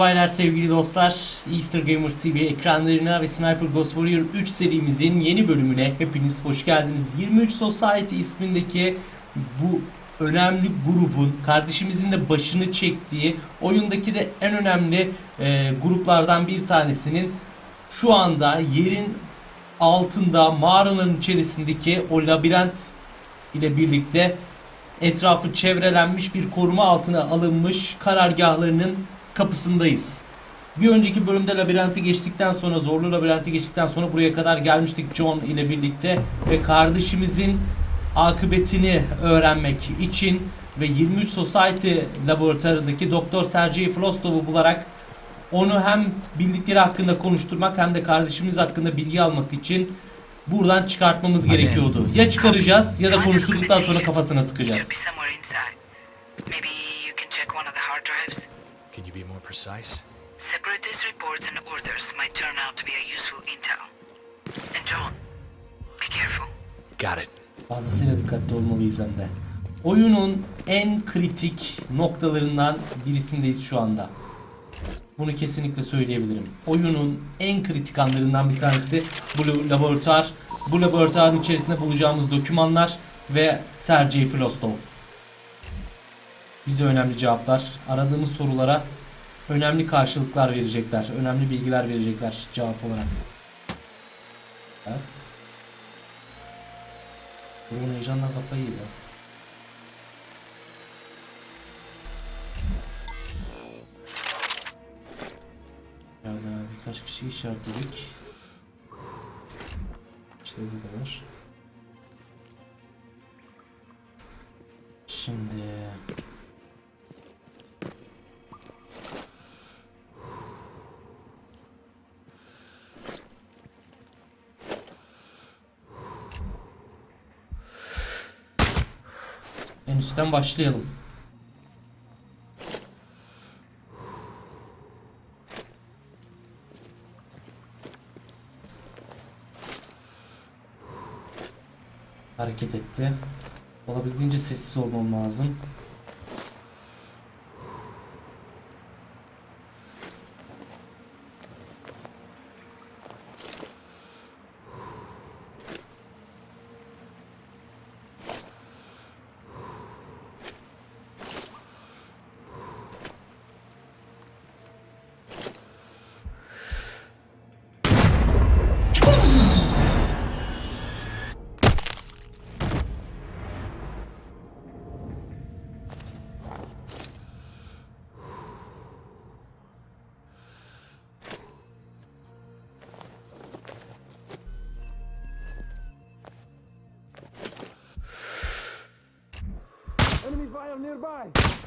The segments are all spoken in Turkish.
baylar sevgili dostlar. Easter Gamers TV ekranlarına ve Sniper Ghost Warrior 3 serimizin yeni bölümüne hepiniz hoş geldiniz. 23 Society ismindeki bu önemli grubun kardeşimizin de başını çektiği oyundaki de en önemli e, gruplardan bir tanesinin şu anda yerin altında mağaranın içerisindeki o labirent ile birlikte etrafı çevrelenmiş bir koruma altına alınmış karargahlarının kapısındayız. Bir önceki bölümde labirenti geçtikten sonra zorlu labirenti geçtikten sonra buraya kadar gelmiştik John ile birlikte ve kardeşimizin akıbetini öğrenmek için ve 23 Society laboratuvarındaki Doktor Sergey Flostov'u bularak onu hem bildikleri hakkında konuşturmak hem de kardeşimiz hakkında bilgi almak için buradan çıkartmamız gerekiyordu. Ya çıkaracağız ya da konuşturduktan sonra kafasına sıkacağız. Maybe you can check one of the hard drives. You be more precise? Separatist reports and orders might turn out to be a useful intel. And John, be careful. Got it. Fazlasıyla dikkatli olmalıyız hem de. Oyunun en kritik noktalarından birisindeyiz şu anda. Bunu kesinlikle söyleyebilirim. Oyunun en kritik anlarından bir tanesi bu laboratuvar. Bu laboratuvarın içerisinde bulacağımız dokümanlar ve Sergey Flostov. Bize önemli cevaplar, aradığımız sorulara önemli karşılıklar verecekler, önemli bilgiler verecekler cevap olarak. Evet. Bunun heyecandan kafayı yedi. Yani birkaç kişi işaretledik. İşte burada var. Şimdi üstten başlayalım. Hareket etti. Olabildiğince sessiz olmam lazım. Güzel.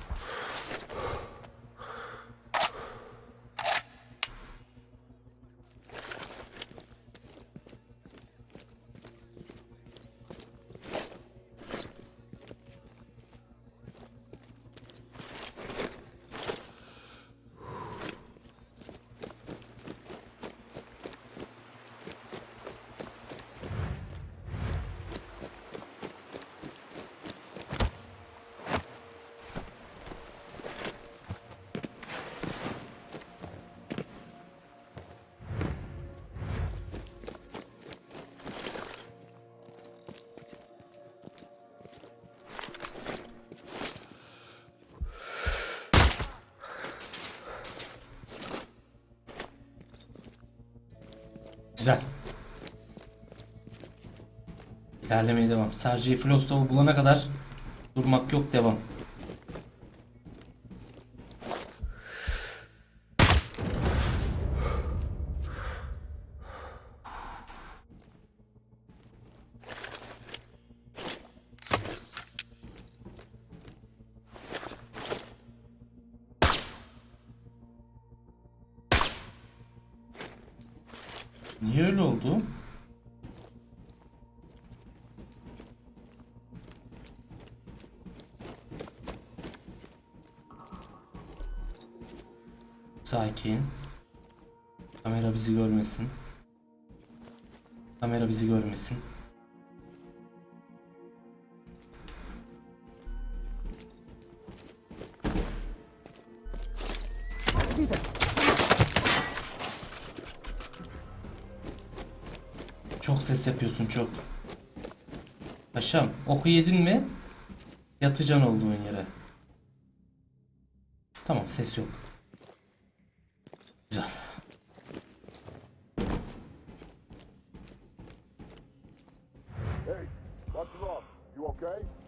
İlerlemeye devam. Sergey Flostov'u bulana kadar durmak yok devam. Niye öyle oldu? Sakin. Kamera bizi görmesin. Kamera bizi görmesin. Çok ses yapıyorsun çok. Paşam oku yedin mi? Yatacan olduğun yere. Tamam ses yok. Okay?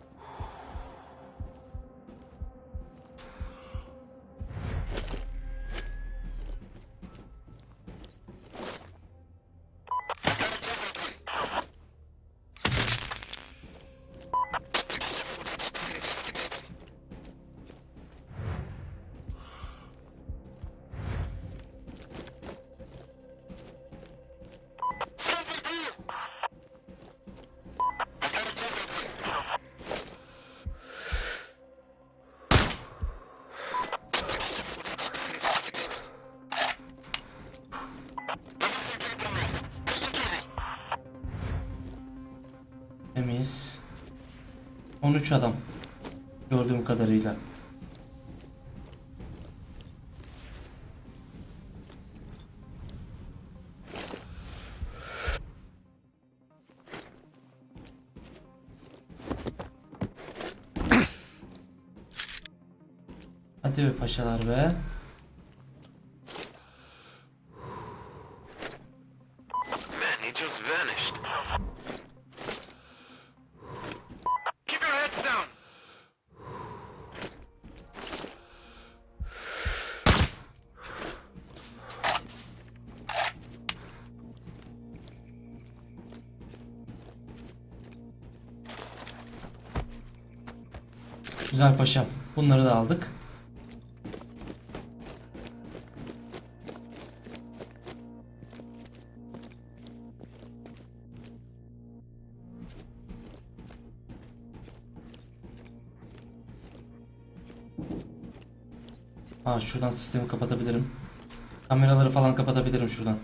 Temiz. 13 adam. Gördüğüm kadarıyla. Hadi be paşalar be. Güzel paşam. Bunları da aldık. Ha şuradan sistemi kapatabilirim. Kameraları falan kapatabilirim şuradan.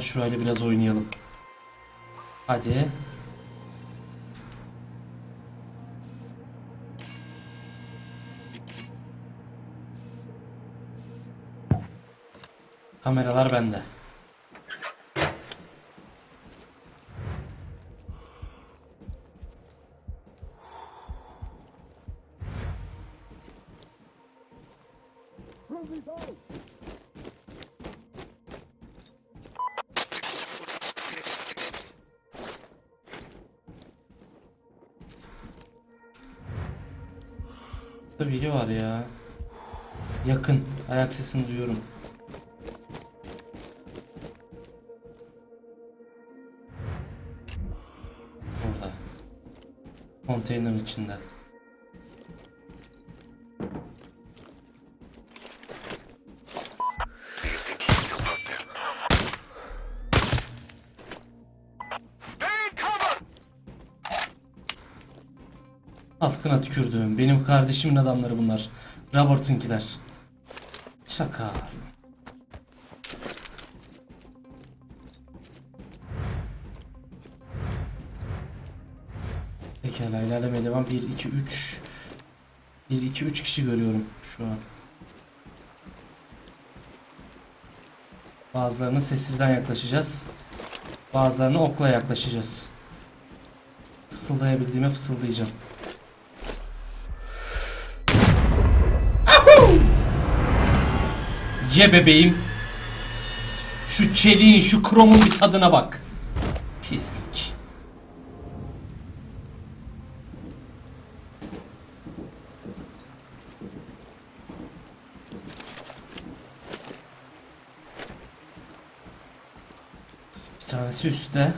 Pekala şurayla biraz oynayalım. Hadi. Kameralar bende. Burada biri var ya. Yakın. Ayak sesini duyuyorum. Burada. Konteyner içinde. Askına tükürdüğüm. Benim kardeşimin adamları bunlar. Robert'ınkiler. Çakal. Pekala ilerlemeye devam. 1, 2, 3. 1, 2, 3 kişi görüyorum şu an. Bazılarına sessizden yaklaşacağız. Bazılarına okla yaklaşacağız. Fısıldayabildiğime fısıldayacağım. Ye bebeğim. Şu çeliğin, şu kromun bir tadına bak. Pislik. Bir tanesi üstte.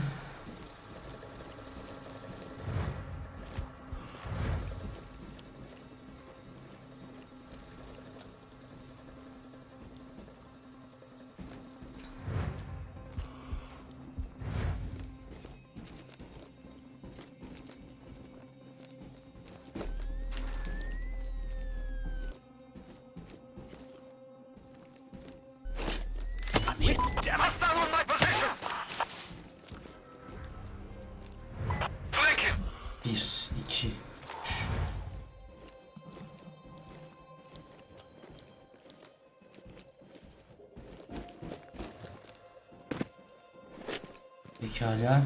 Pekala.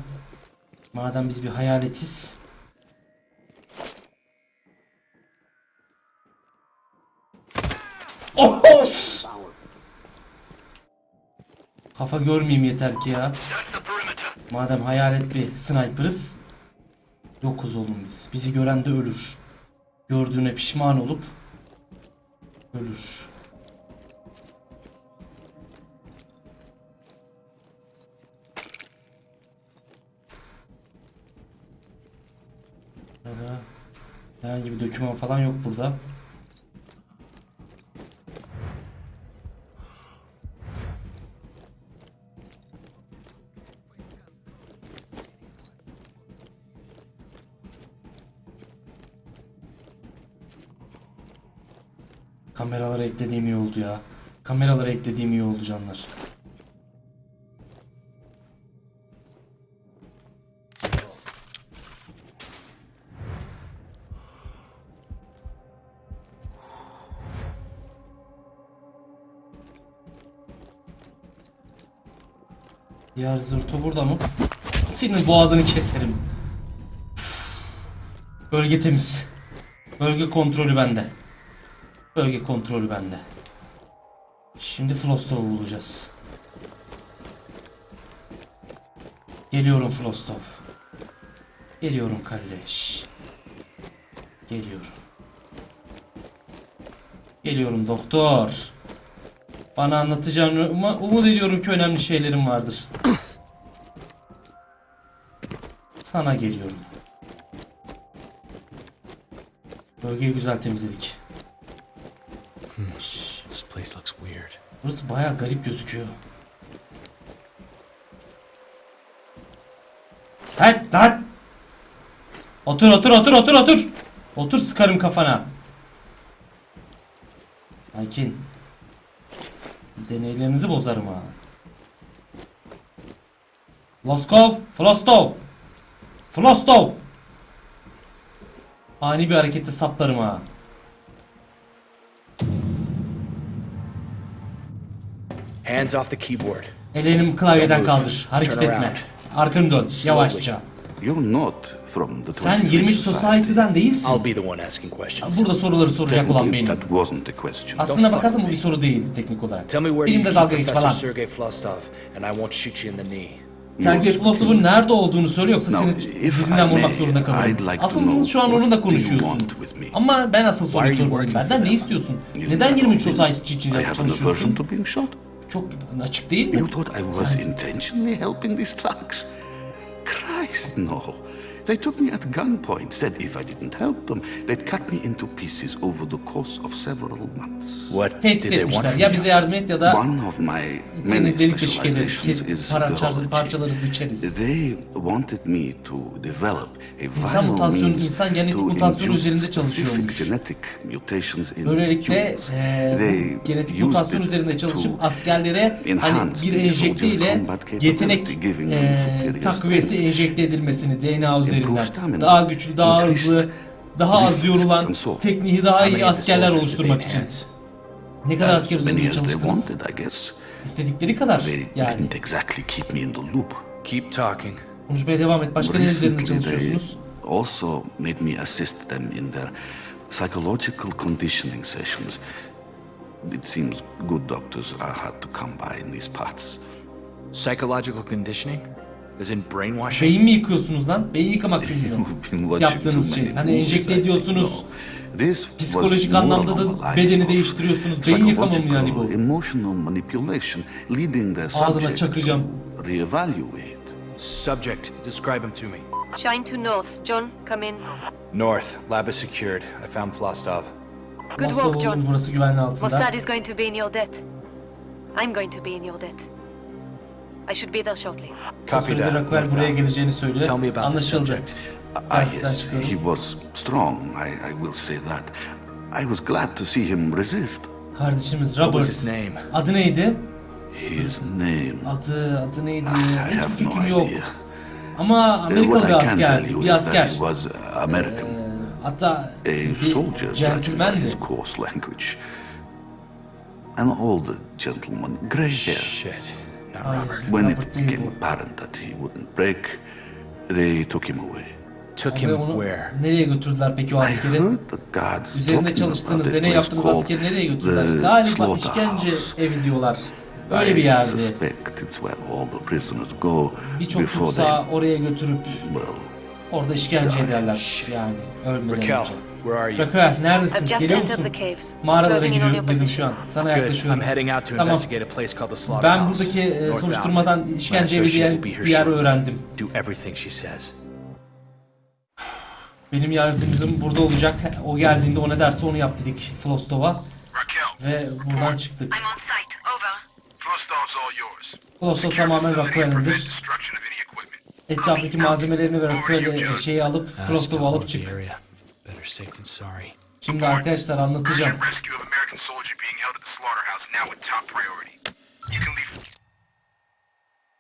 Madem biz bir hayaletiz. Oh! Kafa görmeyeyim yeter ki ya. Madem hayalet bir sniper'ız. Yokuz oğlum biz. Bizi gören de ölür. Gördüğüne pişman olup ölür. Burada herhangi bir doküman falan yok burada. Kameralara eklediğim iyi oldu ya. Kameralara eklediğim iyi oldu canlar. Diğer zırto burada mı? Senin boğazını keserim. Bölge temiz. Bölge kontrolü bende. Bölge kontrolü bende. Şimdi Flostov'u bulacağız. Geliyorum Flostov. Geliyorum Kalleş. Geliyorum. Geliyorum doktor. Bana anlatacağını uma- umut ediyorum ki önemli şeylerim vardır. Sana geliyorum. Bölgeyi güzel temizledik. This place looks weird. Burası bayağı garip gözüküyor. Lan lan! Otur otur otur otur otur! Otur sıkarım kafana. Sakin. Deneylerinizi bozarım ha. Loskov, Flostov. Flostov. Ani bir harekette saplarım ha. Hands off the keyboard. Ellerini klavyeden kaldır. Hareket etme. Arkanı dön. Yavaşça. You're not from the Sen 21st 23 society. Society'den değilsin. I'll be the one asking questions. Burada soruları soracak olan benim. that wasn't a question. Aslına bakarsan bu bir soru değildi teknik olarak. Tell me where you Benimle dalga geç Professor falan. Sergei Flostov, and I won't shoot you in the knee. Sergey Flostov'un nerede olduğunu söyle yoksa Now, seni dizinden vurmak zorunda kalırım. I'd like know şu an onunla konuşuyorsun. want with me? Ama ben asıl soruyu working Benden ne istiyorsun? You Neden never 23 did. Society için çalışıyorsun? Çok açık değil mi? You thought I was intentionally helping these thugs? Christ, no. They took me at gunpoint, said if I didn't help them, they'd cut me into pieces over the course of several months. What Tehdit did they want etmişler. from Ya bize yardım et ya da One of my seni many delik deşik ederiz. specializations is virology. parçalarız biçeriz. They wanted me to develop a İnsan viral mutasyonu- means insan genetik to mutasyonu induce üzerinde specific çalışıyormuş. genetic mutations in Böylelikle humans. eee, They bu genetik used mutasyon it üzerinde çalışıp to askerlere hani enhance bir the enjekte soldiers' ile combat capability, yetenek giving them eee, superior takviyesi strength. enjekte edilmesini DNA üzerinden daha güçlü, daha hızlı, daha az yorulan tekniği daha iyi askerler oluşturmak için. Ne kadar As asker üzerinde çalıştınız? wanted, I guess. İstedikleri kadar They yani. didn't exactly keep me in the loop. Keep talking. Konuşmaya devam et. Başka ne üzerinde çalışıyorsunuz? also made me assist them in their psychological conditioning sessions. It seems good doctors are hard to come by in these parts. Psychological conditioning? As in brainwashing? Beyin mi yıkıyorsunuz lan? Beyin been watching Yaptığınız şey. Hani enjekte ediyorsunuz. Psikolojik anlamda da the bedeni değiştiriyorsunuz. Beyin yıkama mı yani bu? Emotional manipulation leading their Ağzına subject çakacağım. to reevaluate. Subject, describe him to me. Shine to north. John, come in. North, lab is secured. I found Flostov. Good work, John. burası güvenli altında? Mossad is going to be in your debt. I'm going to be in your debt. I should be there shortly. Copy that. Raquel buraya geleceğini söylüyor. Tell me about the Anlaşıldı. subject. Ah, yes, he was strong. I, I will say that. I was glad to see him resist. Kardeşimiz What was Robert. his name? Adı neydi? His name. Adı, adı neydi? I Hiçbir have no fikrim yok. idea. Ama Uh, Amerikalı what bir I can asker. tell you Bir is that asker. he was uh, American. Hatta a bir soldier, judging by centilmendi. his coarse language. An older gentleman, gray hair. Shit. Hayır, When it Robert değil became bu. apparent that he wouldn't break, they took him away. Took Ve him onu where? nereye götürdüler peki o I askeri? heard the guards Üzerinde talking çalıştığınız, about a deney place yaptığınız askeri nereye götürdüler? the Galiba işkence slaughterhouse. evi diyorlar. Böyle bir I yerde. suspect it's where all the prisoners go Birçok before tutsağı they, oraya götürüp well, orada işkence ederler yani ölmeden Raquel, önce. where are you? Raquel neredesin? Geliyor musun? Mağaralara giriyor dedim şu an. Sana yaklaşıyorum. Tamam. Ben buradaki e, soruşturmadan işkence evi diye bir yer öğrendim. Benim yardımcım burada olacak. O geldiğinde o ne derse onu yap dedik Flostov'a. Ve buradan çıktık. Flostov tamamen Raquel'indir. Etraftaki malzemelerini ve Raquel'i şeyi alıp Flostov'u alıp çık. Şimdi arkadaşlar anlatacağım.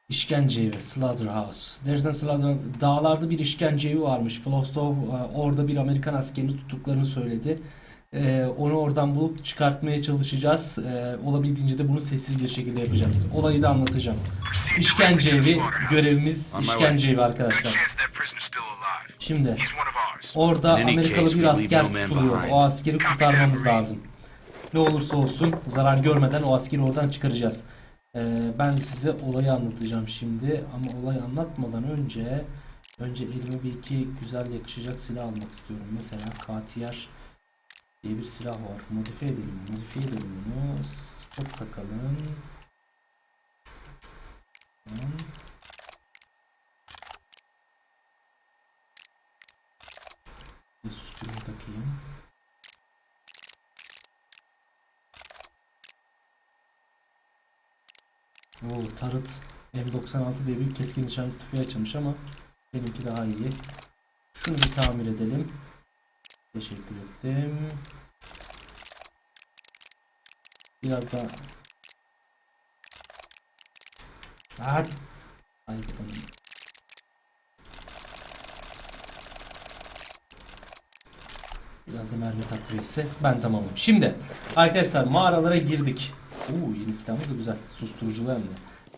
İşkence evi, Slaughterhouse. There's a slaughter... Dağlarda bir işkence evi varmış. Flostov e, orada bir Amerikan askerini tuttuklarını söyledi. E, onu oradan bulup çıkartmaya çalışacağız. E, olabildiğince de bunu sessiz bir şekilde yapacağız. Olayı da anlatacağım. İşkence evi görevimiz işkence evi arkadaşlar. Şimdi orada Amerikalı bir asker tutuluyor. O askeri kurtarmamız lazım. Ne olursa olsun zarar görmeden o askeri oradan çıkaracağız. Ee, ben size olayı anlatacağım şimdi ama olayı anlatmadan önce önce elime bir iki güzel yakışacak silah almak istiyorum. Mesela Katiyar diye bir silah var. Modifiye edelim. Modifiye edelim bunu. Scope takalım. Susturucu takayım. Oo, tarıt M96 diye bir keskin nişancı tüfeği açılmış ama benimki daha iyi. Şunu bir tamir edelim. Teşekkür ettim. Biraz daha Hadi. Ay bakalım. Biraz da mermi takviyesi. Ben tamamım. Şimdi arkadaşlar mağaralara girdik. Oo yeni silahımız da güzel. Susturuculu hem de.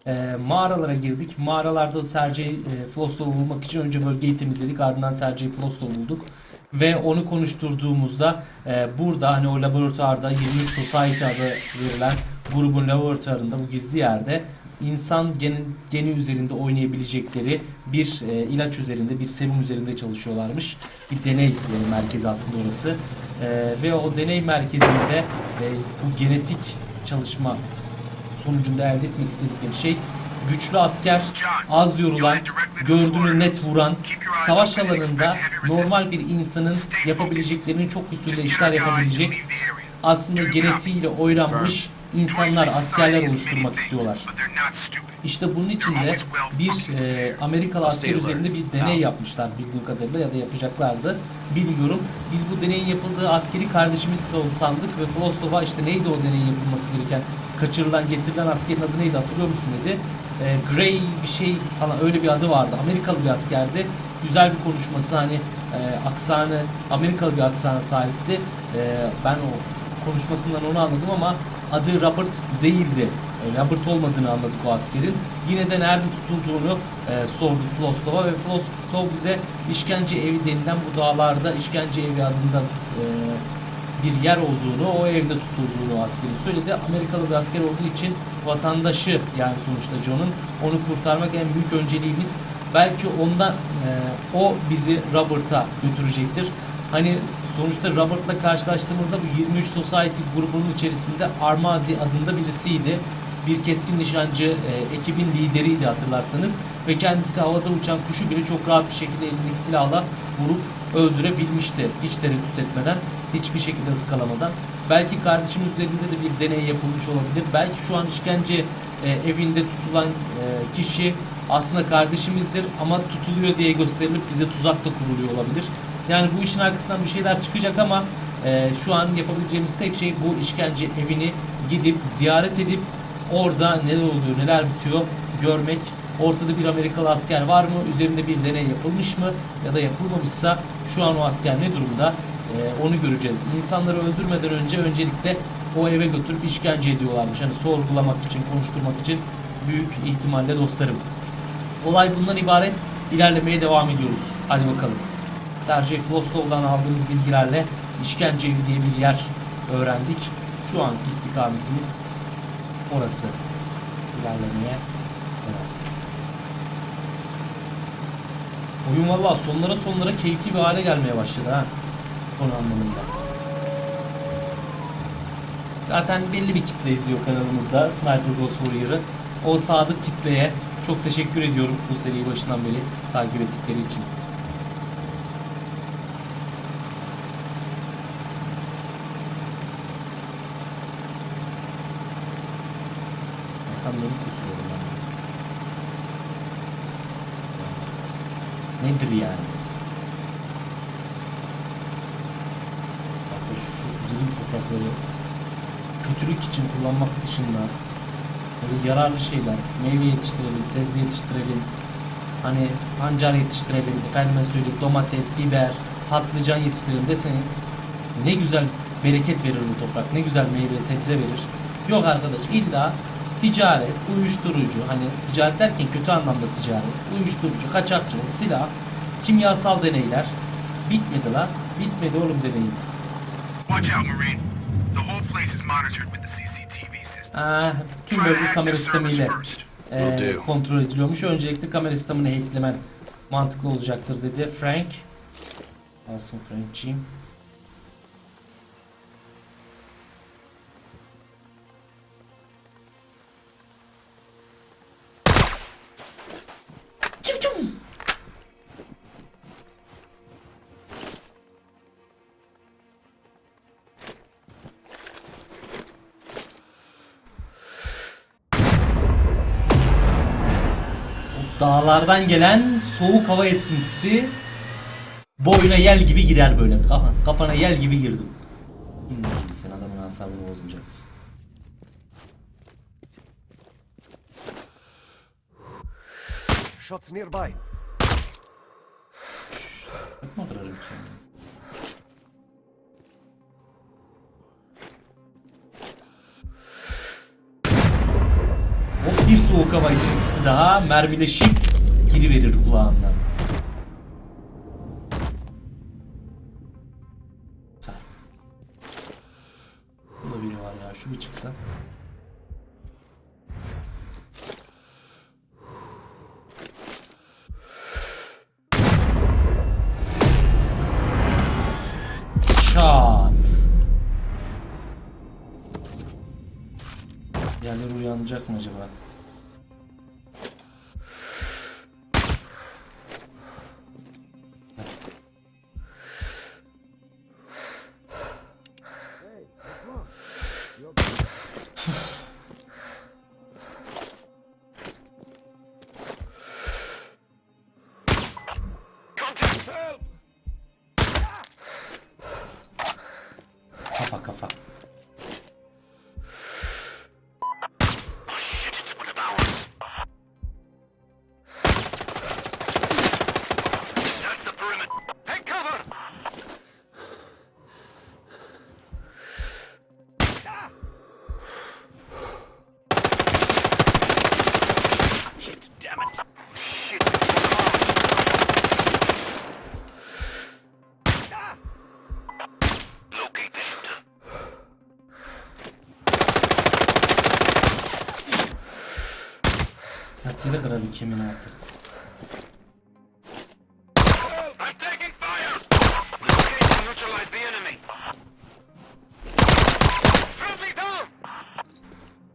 Ee, mağaralara girdik. Mağaralarda Sergey e, Flostov'u bulmak için önce bölgeyi temizledik. Ardından Sergey Flostov bulduk. Ve onu konuşturduğumuzda e, burada hani o laboratuvarda 23 Society adı verilen grubun laboratuvarında bu gizli yerde insan geni, geni üzerinde oynayabilecekleri bir e, ilaç üzerinde, bir serum üzerinde çalışıyorlarmış. Bir deney e, merkezi aslında orası. E, ve o deney merkezinde e, bu genetik çalışma sonucunda elde etmek istedikleri şey güçlü asker, az yorulan, gördüğünü net vuran, savaş alanında normal bir insanın yapabileceklerinin çok üstünde işler yapabilecek aslında genetiğiyle oynanmış insanlar, askerler oluşturmak istiyorlar. İşte bunun için de bir e, Amerikalı asker üzerinde bir deney yapmışlar bildiğim kadarıyla ya da yapacaklardı. Bilmiyorum. Biz bu deneyin yapıldığı askeri kardeşimiz sandık ve Flostov'a işte neydi o deneyin yapılması gereken kaçırılan getirilen askerin adı neydi hatırlıyor musun dedi. E, Gray bir şey falan öyle bir adı vardı. Amerikalı bir askerdi. Güzel bir konuşması hani e, aksanı Amerikalı bir aksana sahipti. E, ben o konuşmasından onu anladım ama adı Robert değildi. E, Robert olmadığını anladık o askerin. Yine de nerede tutulduğunu e, sorduk Flostov'a ve Flostov bize işkence evi denilen bu dağlarda işkence evi adında e, bir yer olduğunu, o evde tutulduğunu o askerin söyledi. Amerikalı bir asker olduğu için vatandaşı yani sonuçta John'un onu kurtarmak en büyük önceliğimiz. Belki ondan e, o bizi Robert'a götürecektir. Hani sonuçta Robert'la karşılaştığımızda bu 23 Society grubunun içerisinde Armazi adında birisiydi. Bir keskin nişancı e, ekibin lideriydi hatırlarsanız ve kendisi havada uçan kuşu bile çok rahat bir şekilde elindeki silahla vurup öldürebilmişti. Hiç tereddüt etmeden, hiçbir şekilde ıskalamadan. Belki kardeşimiz üzerinde de bir deney yapılmış olabilir. Belki şu an işkence e, evinde tutulan e, kişi aslında kardeşimizdir ama tutuluyor diye gösterilip bize tuzak da kuruluyor olabilir. Yani bu işin arkasından bir şeyler çıkacak ama e, şu an yapabileceğimiz tek şey bu işkence evini gidip ziyaret edip orada neler oluyor, neler bitiyor görmek. Ortada bir Amerikalı asker var mı? Üzerinde bir deney yapılmış mı? Ya da yapılmamışsa şu an o asker ne durumda? E, onu göreceğiz. İnsanları öldürmeden önce öncelikle o eve götürüp işkence ediyorlarmış. Hani sorgulamak için, konuşturmak için büyük ihtimalle dostlarım. Olay bundan ibaret. İlerlemeye devam ediyoruz. Hadi bakalım. Sergey Flostov'dan aldığımız bilgilerle işkence evi diye bir yer öğrendik. Şu anki istikametimiz orası. İlerlemeye devam. Oyun valla sonlara sonlara keyifli bir hale gelmeye başladı ha. Konu anlamında. Zaten belli bir kitle izliyor kanalımızda Sniper Ghost Warrior'ı. O sadık kitleye çok teşekkür ediyorum bu seriyi başından beri takip ettikleri için. Bakanları kusuyorum. Nedir yani? Bak şu, şu güzelim toprakları kötülük için kullanmak dışında böyle yararlı şeyler, meyve yetiştirelim, sebze yetiştirelim, hani pancar yetiştirelim, efendime söyleyeyim domates, biber, patlıcan yetiştirelim deseniz ne güzel bereket verir bu toprak, ne güzel meyve, sebze verir. Yok arkadaş illa ticaret, uyuşturucu, hani ticaret derken kötü anlamda ticaret, uyuşturucu, kaçakçılık, silah, kimyasal deneyler bitmedi la, bitmedi oğlum deneyiniz. Watch out, Marine. The whole place is monitored with the system. Aa, tüm Try to bölge kamera sistemiyle e, kontrol ediliyormuş. Öncelikle kamera sistemini hacklemen mantıklı olacaktır dedi Frank. Alsın Frank'ciğim. Dağlardan gelen soğuk hava esintisi boyuna yel gibi girer böyle. Kafa, kafana yel gibi girdim. Hmm, sen adamın asabını bozmayacaksın. Shots nearby. Yapma kırarım kendini. Bir soğuk hava esintisi daha mermileşip 길이베리를 구한다 the enemy. Friendly down!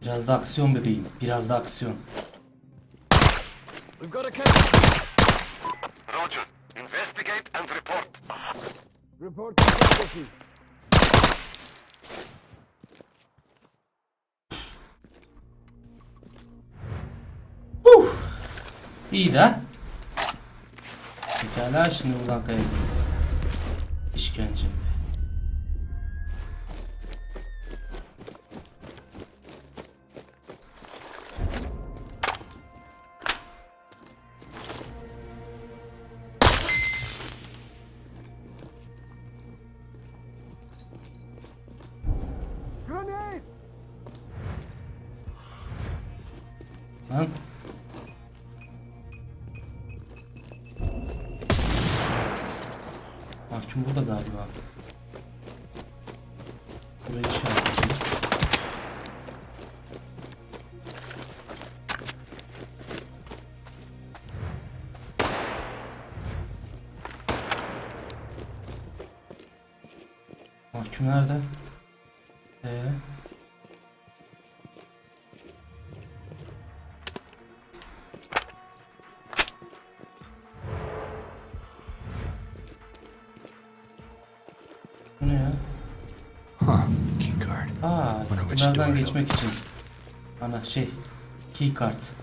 Biraz da aksiyon bebeğim. Biraz da aksiyon. We've got a case. Roger. Investigate and report. Report to İyi de. Pekala şimdi buradan kayabiliriz. İşkence. Lan. Burada galiba. Burayı işaretledim. Mahkum nerede? Bunlardan geçmek için. Ana şey, key kart.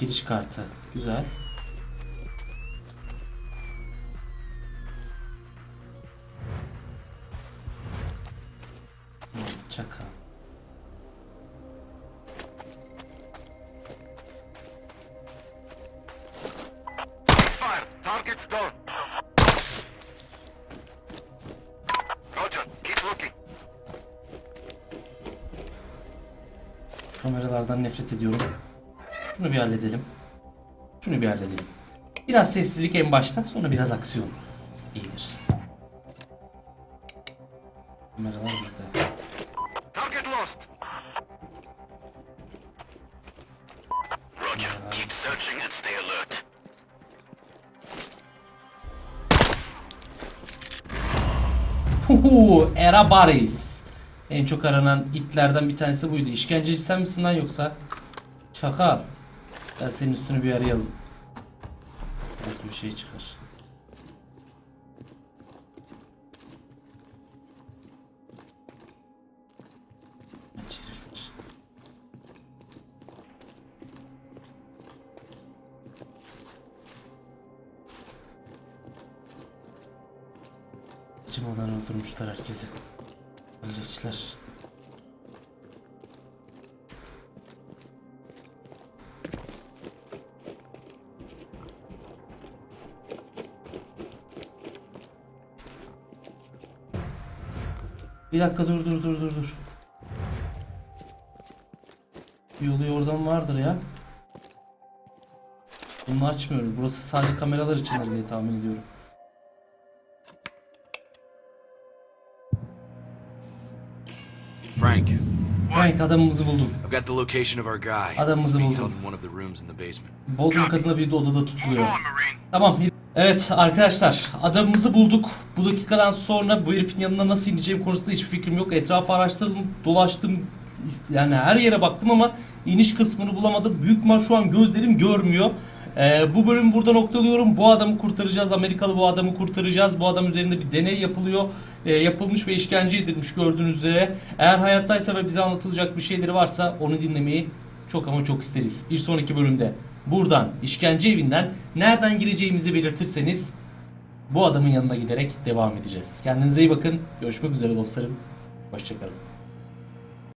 Giriş kartı. Güzel. Nefret ediyorum. Şunu bir halledelim. Şunu bir halledelim. Biraz sessizlik en başta, sonra biraz aksiyon. İyidir. Kameralar bizde. Target lost! Roger. Keep searching and stay alert. Huhu, Era Baris. En çok aranan itlerden bir tanesi buydu. İşkenceci sen misin lan yoksa? Şaka. Gel senin üstünü bir arayalım. Belki bir şey çıkar. Acımadan öldürmüşler herkesi. Öldürmüşler. Bir dakika dur dur dur dur dur. Yolu oradan vardır ya. Bunu açmıyoruz. Burası sadece kameralar içindir diye tahmin ediyorum. Frank, Frank adamımızı buldum. I've got the location of our guy. Adamımızı Being buldum. in one of the rooms in the basement. Bodrum kadına bir odada tutuluyor. Tamam. Evet arkadaşlar adamımızı bulduk. Bu dakikadan sonra bu herifin yanına nasıl ineceğim konusunda hiçbir fikrim yok. Etrafı araştırdım, dolaştım. Yani her yere baktım ama iniş kısmını bulamadım. Büyük ihtimal şu an gözlerim görmüyor. Ee, bu bölümü burada noktalıyorum. Bu adamı kurtaracağız. Amerikalı bu adamı kurtaracağız. Bu adam üzerinde bir deney yapılıyor. Ee, yapılmış ve işkence edilmiş gördüğünüz üzere. Eğer hayattaysa ve bize anlatılacak bir şeyleri varsa onu dinlemeyi çok ama çok isteriz. Bir sonraki bölümde buradan işkence evinden nereden gireceğimizi belirtirseniz bu adamın yanına giderek devam edeceğiz. Kendinize iyi bakın. Görüşmek üzere dostlarım. Hoşçakalın.